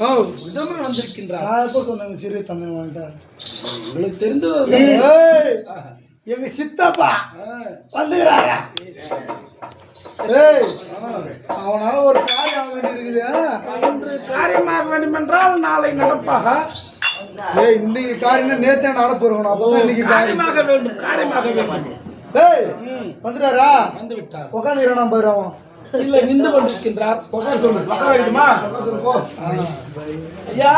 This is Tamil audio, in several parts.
ஓ விதமன் வந்திருக்கின்றார். நான் எப்போ சொன்னேங்க சிறிய தந்தை வாங்கிட்டேன் உங்களுக்கு தெரிந்து ஏய், எங்க சித்தப்பா வந்துக்கிறாரா? ஏய் அவனால ஒரு காரியம் ஆக வேண்டியிருக்குது. இன்று காரியமாக வேண்டும் என்றால் நாளை நடப்பாக. ஏய் இன்னைக்கு காரியம் நேத்தே நடப்பிருக்கணும் அப்பதான் இன்னைக்கு காரியம். காரியமாக வேண்டும் காரியமாக வேண்டும். ஏய் வந்துட்டாரா? வந்து விட்டார் உட்காந்துக்கிறான் பாரு அவன். இல்லை நின்று கொண்டிருக்கின்றார். உட்கார சொல்லு உட்கார வேண்டுமா சொல்லு, போ. ஐயா!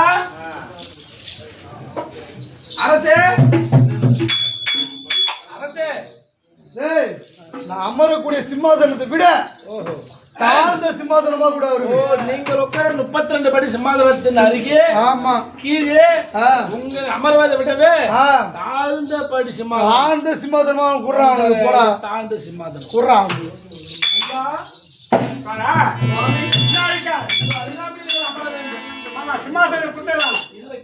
அரசே! அரசே! நான் அமரக்கூடிய சிம்மாசனத்தை விட தாழ்ந்த சிம்மாசனமா கூட ஓ வருது நீங்கள் உட்கார முப்பத்தி ரெண்டு படி சிம்மாசனத்தின் அருகே ஆமா. கீழே உங்க அமர்வதை விடவே. தாழ்ந்த படி சிம்மாசனம். தாழ்ந்த சிம்மாசனமா குடுறான் போடா. தாழ்ந்த சிம்மாசனம். குடுறான் ஐயா சிம்மாசனம் இல்லை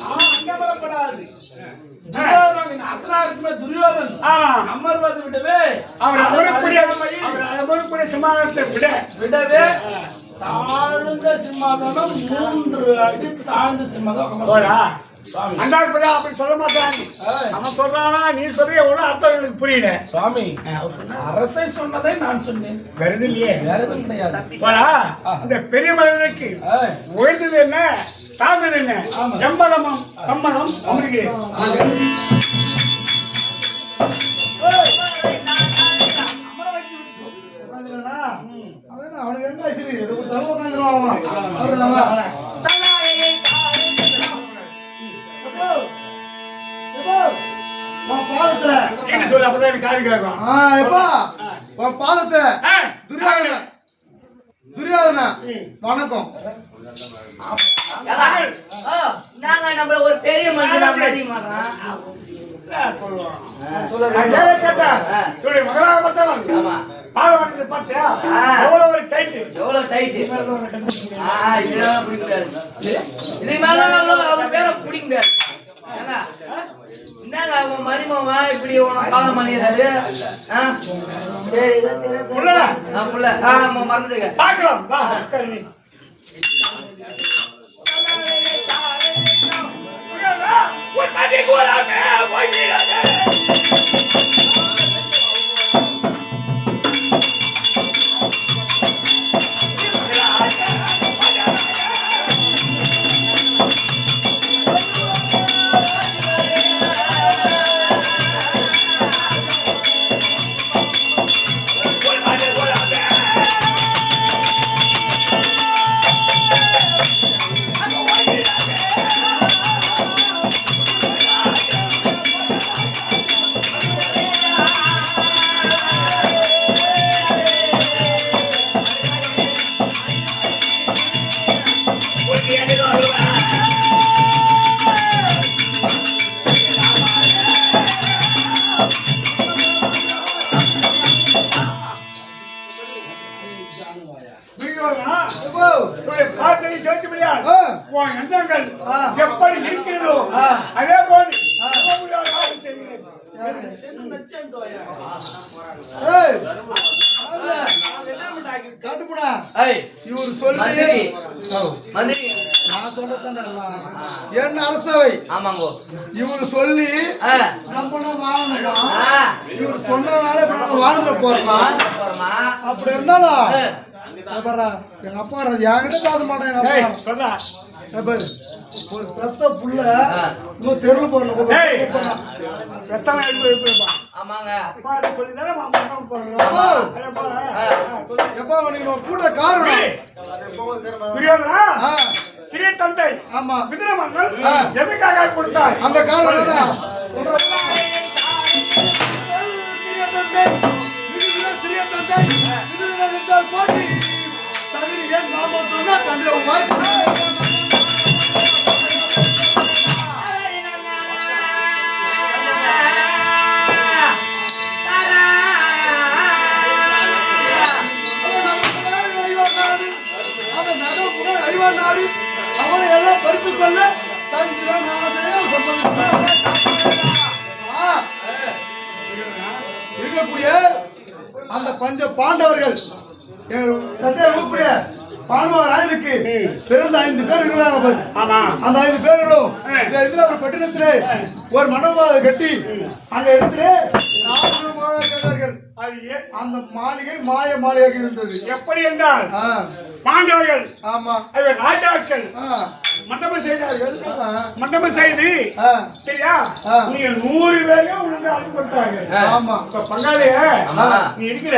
நான் அங்கமரப்படாது துரியோதன் ஆமா. விடவே அவர் அமரக்கூடிய அவர் அமரக்கூடிய சிம்மாசனத்தை விட விடவே தாழ்ந்த சிம்மாசனம் மூன்று அடி தாழ்ந்த சிம்மாசனம் பிள்ளை அப்படி சொல்ல மாட்டான் அவன் சொல்றானா நீ சொல்றிய ஒன்றும் அர்த்தம் எனக்கு புரியல. சுவாமி அரசை சொன்னதை நான் சொன்னேன். வருது இல்லையே வேற எதுவும் கிடையாது. போடா இந்த பெரிய மனிதனுக்கு உயர்ந்தது என்ன? தாழ்ந்தது என்ன? எம்பதமம் சம்மதம் என்ன, அவனுக்கு என்ன? உன் பாதத்துல. என்ன சொல்லு அப்பதான் எனக்கு காது கேட்கும் ஆ, எப்பா? உன் பாதத்தை ஆ, துரியோதன. துரியோதன வணக்கம். நாங்க நம்மள ஒரு பெரிய மனுஷன் பார்த்தியா. எவ்வளவு ஒரு டைட்டு. எவ்வளவு டைட் ஆ இதெல்லாம் பிடிக்க முடியாது. இது மேல அவர் பேரை பிடிக்க முடியாது. என்னங்க அவன் மருமவா இப்படி உனக்கு காலம் பண்ணிடுறாரு ஆ? சரி. புள்ள. ஆ நம்ம மறந்துடுங்க பார்க்கலாம். வா நீ. உன் மதி கூறாமே ஒய்கிறது. இவரு சொல்லி மந்திரி. நான் சொல்லத்தானே அரசவை? ஆமாங்கோ. இவரு சொல்லி ஆ. நம்மளும் வாழணுமா இவர் சொன்னதுனால இப்ப நம்ம வாழ்ந்துட போறோமா? போறோமா? அப்படி இருந்தாலும் எங்க அப்பா என்கிட்ட பேச மாட்டேன் எங்க அப்பா? ஒரு பெத்த புள்ள. இன்னும் தெருவு போடணும் ரத்தம் எடுப்பு ஆமாங்க பாட்டு சொல்லிதானே மாமா அம்மா போடுறோம். ஓ. அதே போல, ஆ. ஆ, சொல்லு. எப்பா உனக்கு கூட்ட காரணம் ஆ, சிறிய தந்தை ஆமா விதுர மன்னன் ஆ. எதற்காக கொடுத்தார் அந்த காரணம் தான். சிறிய தந்தை, சிறிய தந்தை, விடுதலை நின்றால் போற்றி. தகுதி ஏன் மாமா சொன்னா தந்தை உன் வாய்ப்பு கொள்ள இருக்கக்கூடிய அந்த பஞ்ச பாண்டவர்கள் தந்தை ரூபுடைய பானுமகராஜனுக்கு பிறந்த ஐந்து பேர் இருக்கிறாங்க அந்த ஐந்து பேர்களும் இடத்துல ஒரு பட்டினத்திலே ஒரு மண்டபம் கட்டி அந்த இடத்திலே ஏ- அந்த மாளிகை மாய மாளிகையாக இருந்தது. எப்படி என்றால் பாண்டவர்கள் ஆமா. ராஜாக்கள் மண்டபம் செய்தார்கள் மண்டபம் செய்து. சரியா? ஆ. நீங்க நூறு பேரையும் உங்களுக்கு அழைச்சு கொடுத்தாங்க ஆமா. இப்ப பங்காளிய. நீ இருக்கிற.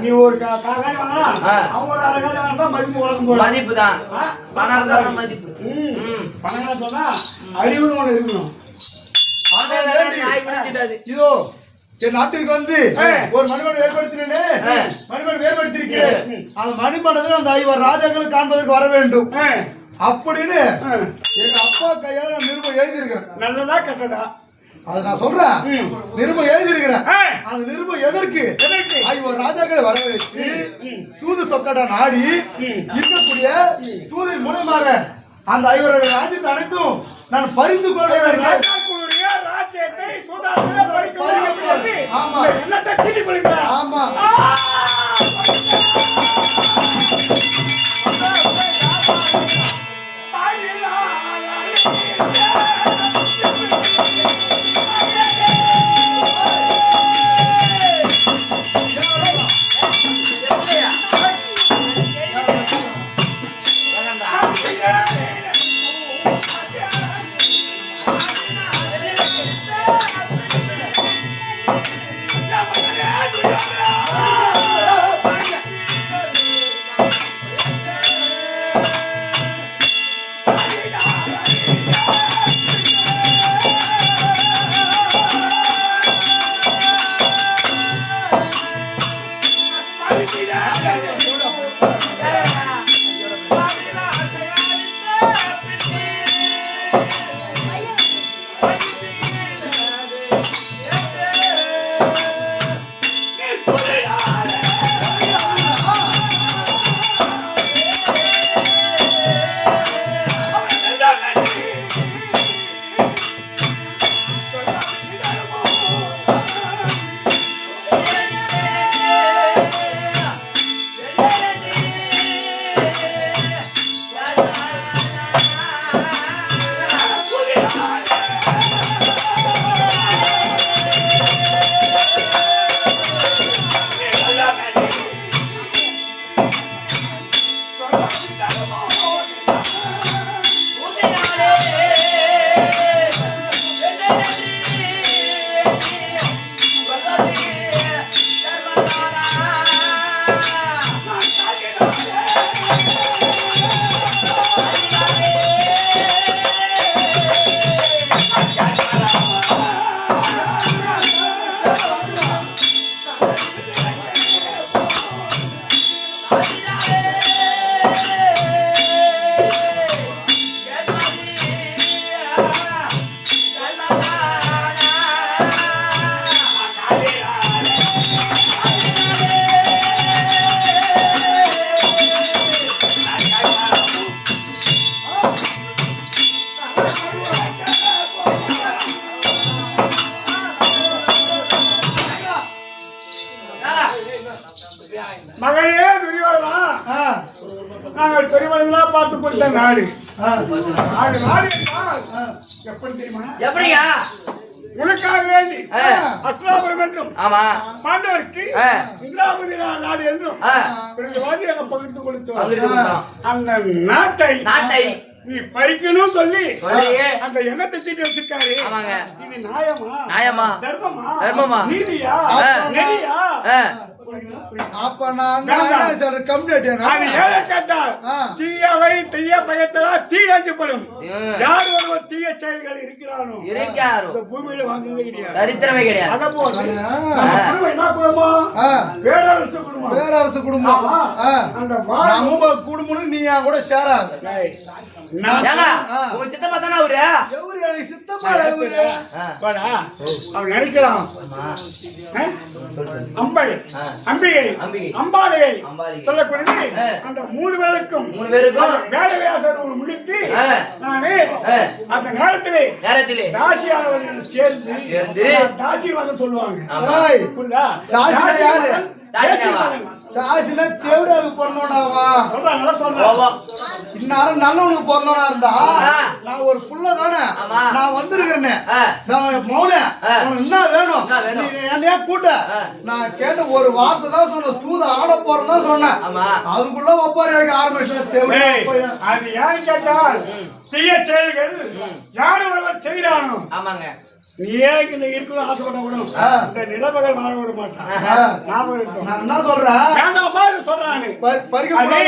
நீ ஒரு கா- காக்காய் வாங்கினா ஆ. அவங்க ஒரு அரை காய் வாங்கினா மதிப்பு உலகம் போல மதிப்பு தான் பணம் இருந்தா தான் மதிப்பு. ம். ம். பணம் சொன்னா அறிவுன்னு ஒண்ணு இருக்கணும். இதோ என் நாட்டிற்கு வந்து ஆ. ஒரு மணிமணி ஏற்படுத்தினேனே. ஆ. மணிமணி ஏற்படுத்தியிருக்கிறேன் அந்த மணிமண்டலத்தில் அந்த ஐவர் ராஜாக்களை காண்பதற்கு வர வேண்டும். அப்படின்னு. எங்க அப்பா கையால நான் நிருபம் எழுதியிருக்கிறேன் நல்லதா கெட்டதா அதை நான் சொல்றேன். நிருபம் எழுதியிருக்கிறேன். அந்த நிருபம் எதற்கு? ஐவர் ராஜாக்களை வரவழைத்து ம். சூது சொக்கடா நாடி. இருக்கக்கூடிய சூதின் மூலமாக அந்த ஐவருடைய ராஜ்யத்தை அனைத்தும் நான் பறிந்து பறிக்க முடியாது. ஆமா. இந்த எண்ணத்தை திருப்பி நாங்கள் பெரியவர்களா பார்த்து கொடுத்த நாடு நாடு என்றால் எப்படி தெரியுமா எப்படியா உனக்காக வேண்டி. அஸ்லாபுரம் என்றும் ஆமா பாண்டவருக்கு ஆ. இந்திராபதி நாடு என்றும். பிறகு பகிர்ந்து கொடுத்தோம். அந்த நாட்டை நாட்டை நீ பறிக்கணும் சொல்லி. அந்த எண்ணத்தை தீட்டி வச்சிருக்காரு ஆமாங்க. இது நியாயமா நியாயமா? தர்மமா தர்மமா? நீதியா. நெறியா? அப்ப நான் சொல்றேன் கம்யூனிட்டி அது ஏழை கேட்டால். தீயவை தீய பயத்தலா தீரஞ்சப்படும் ம். யார் ஒருவர் தீய செயல்கள் இருக்கிறானோ இருக்காரு இந்த பூமியில வாழ்ந்ததே கிடையாது. சரித்திரமே அத போல என்ன பேரரசு குடும்பம். நம்ம குடும்பம். நீ கூட சேராது. உங்க சித்தப்பா தானே அவரு? எவரு எனக்கு சித்தப்பா. அவன்? அம்பை. அம்பிகை. சொல்லக்கூடியது. அந்த மூணு பேருக்கும். மூணு பேருக்கும்? வேதவியாசர் ஒரு முடித்து. நானே. அந்த நேரத்திலே நேரத்திலே. ராசியாளர்கள் சேர்ந்து சேர்ந்து. ராசிவாதம் சொல்லுவாங்க. புரியுதா? யாரு? காசுனா தேவடாருக்கு பிறந்தவனாவா இந்நேரம் நல்லவனுக்கு பிறந்தவனா இருந்தா. நான் ஒரு புள்ள தானே? ஆமா. நான் வந்திருக்கிறேன்னு மௌன. என்ன வேணும்? என்னையா கூட்ட? ஆ. நான் கேட்ட ஒரு வார்த்தை தான் சொன்னேன். சூத ஆட போறேன்னு தான் சொன்னேன். ஆமா. அதுக்குள்ள ஒப்பாரி வைக்க ஆரம்பிச்சேன். அது ஏன் கேட்டால் தீய செயல்கள் யார் ஒருவர் செய்கிறானோ? ஆமாங்க. நீ ஏன் இந்த இருக்கணும் ஆசைப்பட விடும் ஆ. இந்த நிலமகள் வாழ விட மாட்டான். நான் என்ன சொல்றேன்? வேண்டாமா சொல்றானு அதே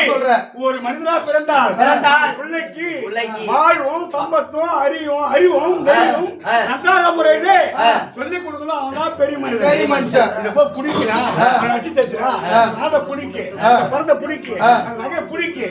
ஒரு மனிதனா பிறந்தால் பிறந்தால். பிள்ளைக்கு வாழ்வும் சம்பத்தும் அறிவும் அறிவும் ஆ. நன்றாக முறையிலே சொல்லிக் கொடுக்கணும். அவன் தான் பெரிய மனிதன். பெரிய மனுஷன். இதை போய் அவனை வச்சு தச்சுறா நாட்டை பிடிக்கு. பணத்தை பிடிக்கு. நகை பிடிக்கு.